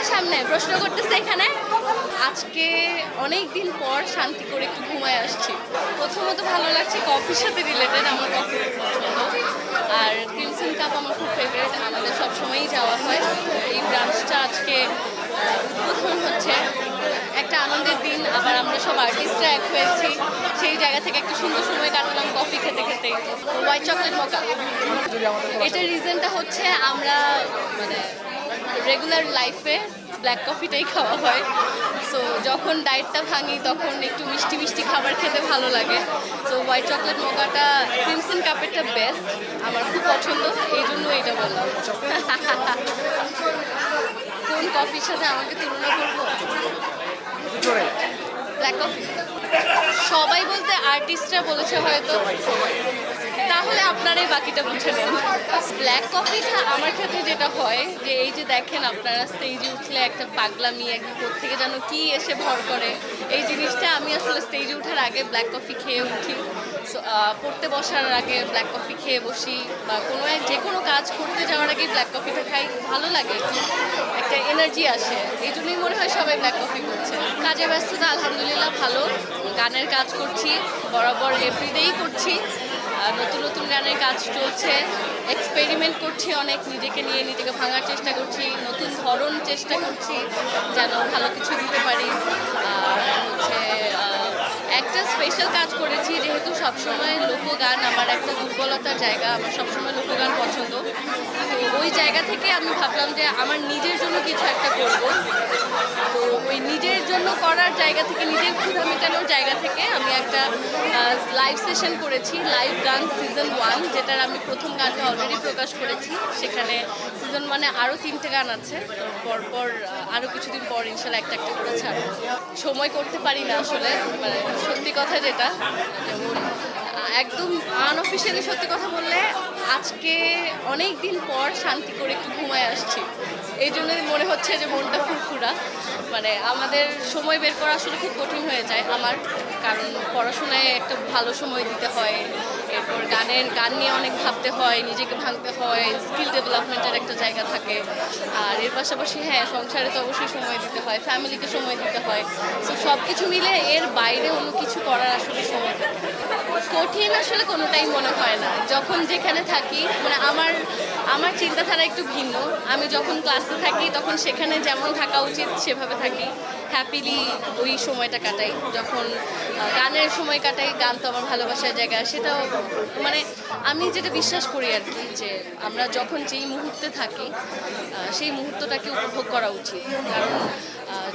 না সামনে প্রশ্ন করতেছে এখানে আজকে অনেক দিন পর শান্তি করে একটু ঘুমায় আসছি। প্রথমত ভালো লাগছে কফির সাথে রিলেটেড আমার কফি খুব পছন্দ আর ক্রিমসন কাপ আমার খুব ফেভারিট আমাদের সবসময়ই যাওয়া হয়। এই ব্রাঞ্চটা আজকে উদ্বোধন হচ্ছে। একটা আনন্দের দিন আবার আমরা সব আর্টিস্টরা এক হয়েছি। সেই জায়গা থেকে একটা সুন্দর সময় কাটালাম কফি খেতে খেতে। হোয়াইট চকলেট মকা এটার রিজনটা হচ্ছে আমরা মানে রেগুলার লাইফে ব্ল্যাক কফিটাই খাওয়া হয়। সো যখন ডায়েটটা ভাঙি তখন একটু মিষ্টি মিষ্টি খাবার খেতে ভালো লাগে। সো হোয়াইট চকলেট মোকাটা ক্রিমসন কাপেরটা বেস্ট আমার খুব পছন্দ এই জন্য এটা বললাম। কোন কফির সাথে আমাকে তুলনা করব? ব্ল্যাক কফি সবাই বলতে আর্টিস্টরা বলেছে হয়তো। তাহলে আপনারাই বাকিটা বুঝে নেন ব্ল্যাক কফিটা আমার ক্ষেত্রে যেটা হয়, যে এই যে দেখেন আপনারা স্টেজে উঠলে একটা পাগলা পাগলামি একদম থেকে যেন কি এসে ভর করে, এই জিনিসটা আমি আসলে স্টেজে উঠার আগে ব্ল্যাক কফি খেয়ে উঠি। পড়তে বসার আগে ব্ল্যাক কফি খেয়ে বসি, বা কোনো এক, যে কোনো কাজ করতে যাওয়ার আগে ব্ল্যাক কফিটা খাই। ভালো লাগে একটা এনার্জি আসে। এই জন্যই মনে হয় সবাই ব্ল্যাক কফি করছে। কাজে ব্যস্ততা, আলহামদুলিল্লাহ ভালো। গানের কাজ করছি, বরাবর এভরিডেই করছি। নতুন নতুন গানের কাজ চলছে। এক্সপেরিমেন্ট করছি অনেক, নিজেকে নিয়ে, নিজেকে ভাঙার চেষ্টা করছি, নতুন ধরন চেষ্টা করছি যেন ভালো কিছু দিতে পারি। হচ্ছে একটা স্পেশাল কাজ করেছি, যেহেতু সবসময় লোকগান আমার একটা দুর্বলতার জায়গা, আমার সবসময় লোকগান পছন্দ। থেকে আমি ভাবলাম যে আমার নিজের জন্য কিছু একটা করব। তো ওই নিজের জন্য করার জায়গা থেকে, নিজের ক্ষুধা মেটানোর জায়গা থেকে আমি একটা লাইভ সেশন করেছি লাইভ গান সিজন ওয়ান যেটার আমি প্রথম গানটা অলরেডি প্রকাশ করেছি। সেখানে সিজন ওয়ানে আরও তিনটে গান আছে। তো পরপর আরও কিছুদিন পর ইনশাল্লাহ একটা একটা করে ছাড়বো। সময় করতে পারি না আসলে মানে সত্যি কথা যেটা যেমন একদম আনঅফিসিয়ালি সত্যি কথা বললে, আজকে অনেক দিন পর শান্তি করে একটু ঘুমায় আসছি। এই জন্যই মনে হচ্ছে যে মনটা ফুরফুরা। মানে আমাদের সময় বের করা আসলে খুব কঠিন হয়ে যায় আমার, কারণ পড়াশোনায় একটা ভালো সময় দিতে হয়। এরপর গানের, গান নিয়ে অনেক ভাবতে হয়, নিজেকে ভাঙতে হয় স্কিল ডেভেলপমেন্টের একটা জায়গা থাকে। আর এর পাশাপাশি হ্যাঁ সংসারে তো অবশ্যই সময় দিতে হয় ফ্যামিলিকে সময় দিতে হয়। তো সব কিছু মিলে এর বাইরে অন্য কিছু করার আসলে সময় থাকে। কঠিন আসলে কোনোটাই মনে হয় না। যখন যেখানে থাকি মানে আমার আমার চিন্তাধারা একটু ভিন্ন। আমি যখন ক্লাসে থাকি, তখন সেখানে যেমন থাকা উচিত, সেভাবে থাকি। হ্যাপিলি ওই সময়টা কাটাই। যখন গানের সময় কাটাই, গান তো আমার ভালোবাসার জায়গা। সেটাও মানে আমি যেটা বিশ্বাস করি আর কি, যে আমরা যখন যেই মুহূর্তে থাকি সেই মুহূর্তটাকে উপভোগ করা উচিত। কারণ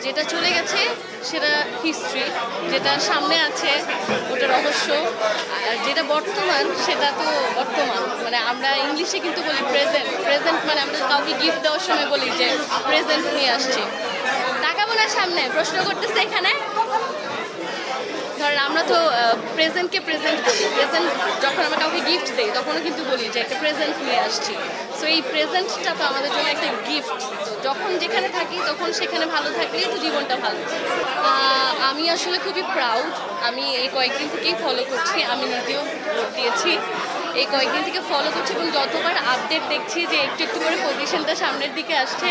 যেটা চলে গেছে সেটা হিস্ট্রি যেটা সামনে আছে ওটা রহস্য। আর যেটা বর্তমান, সেটা তো বর্তমান। মানে আমরা ইংলিশে কিন্তু বলি প্রেজেন্ট প্রেজেন্ট মানে আমরা কাউকে গিফট দেওয়ার সময় বলি যে প্রেজেন্ট নিয়ে আসছি। তাকাবো না সামনে, প্রশ্ন করতেছে এখানে। ধরেন আমরা তো প্রেজেন্টকে প্রেজেন্ট করি প্রেজেন্ট গিফট দিই, তখনও কিন্তু বলি যে একটা প্রেজেন্ট নিয়ে আসছি। সো এই প্রেজেন্টটা তো আমাদের জন্য একটা গিফট যখন যেখানে থাকি, তখন সেখানে ভালো থাকলেই তো জীবনটা ভালো। আমি আসলে খুবই প্রাউড আমি এই কয়েকদিন থেকেই ফলো করছি, আমি নিজেও ভোট দিয়েছি। এই কয়েকদিন থেকে ফলো করছি এবং যতবার আপডেট দেখছি যে একটু একটু করে পজিশনটা সামনের দিকে আসছে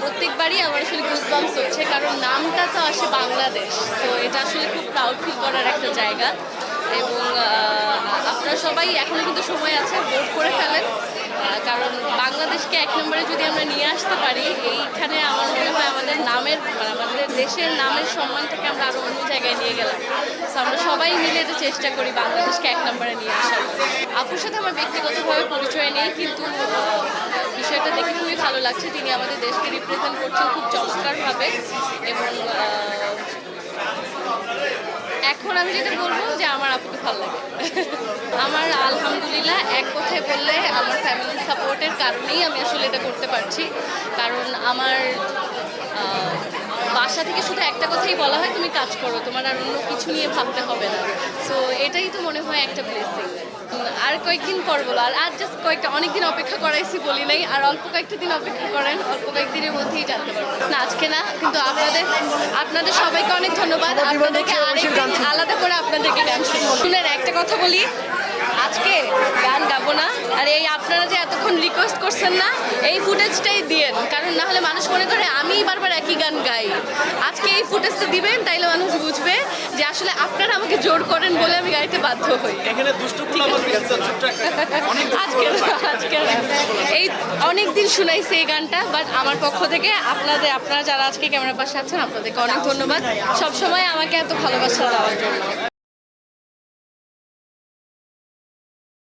প্রত্যেকবারই আমার আসলে গুজবাম্স হচ্ছে। কারণ নামটা তো আসে বাংলাদেশ। তো এটা আসলে খুব প্রাউড ফিল করার একটা জায়গা। এবং আপনারা সবাই এখনও কিন্তু সময় আছে ভোট করে ফেলেন। কারণ বাংলাদেশকে এক নম্বরে যদি আমরা নিয়ে আসতে পারি, এইখানে আমার মনে হয় আমাদের নামের মানে আমাদের দেশের নামের সম্মানটাকে আমরা আরও অন্য জায়গায় নিয়ে গেলাম। তো আমরা সবাই মিলে এটা চেষ্টা করি বাংলাদেশকে এক নম্বরে নিয়ে আসার। আপুর সাথে আমার ব্যক্তিগতভাবে পরিচয় নেই, কিন্তু বিষয়টা দেখে খুবই ভালো লাগছে। তিনি আমাদের দেশকে রিপ্রেজেন্ট করছেন খুব চমৎকারভাবে এবং এখন আমি যেটা বলব যে আমার আপুকে ভালো লাগে। আমার আলহামদুলিল্লাহ এক কথায় বললে আমার ফ্যামিলির সাপোর্টের কারণেই আমি আসলে এটা করতে পারছি। কারণ আমার বাসা থেকে শুধু একটা কথাই বলা হয়, তুমি কাজ করো, তোমার আর অন্য কিছু নিয়ে ভাবতে হবে না। সো এটাই তো মনে হয় একটা ব্লেসিং আর কয়েকদিন পর বলো, আর আর জাস্ট কয়েকটা, অনেকদিন অপেক্ষা করাইছি বলি নাই, আর অল্প কয়েকটা দিন অপেক্ষা করেন, অল্প কয়েকদিনের মধ্যেই জানতে পারব। না আজকে না কিন্তু আপনাদের আপনাদের সবাইকে অনেক ধন্যবাদ। আপনাদেরকে আরেকদিন আলাদা করে আপনাদেরকে গান শুনব। শুনেন একটা কথা বলি। আজকে গান গাবো না। আর এই আপনারা যে এতক্ষণ রিকোয়েস্ট করছেন না এই ফুটেজটাই দিয়েন। কারণ না হলে মানুষ মনে করে আমি বারবার একই গান গাই। আজকে এই ফুটেজটা দিবেন তাইলে মানুষ বুঝবে যে আসলে আপনারা আমাকে জোর করেন বলে আমি গাইতে বাধ্য হই। এখানে আজকে আজকে এই অনেক দিন শুনাইছে এই গানটা বাট আমার পক্ষ থেকে আপনাদের আপনারা যারা আজকে ক্যামেরার পাশে আছেন আপনাদেরকে অনেক ধন্যবাদ। সবসময় আমাকে এত ভালোবাসা দেওয়ার জন্য।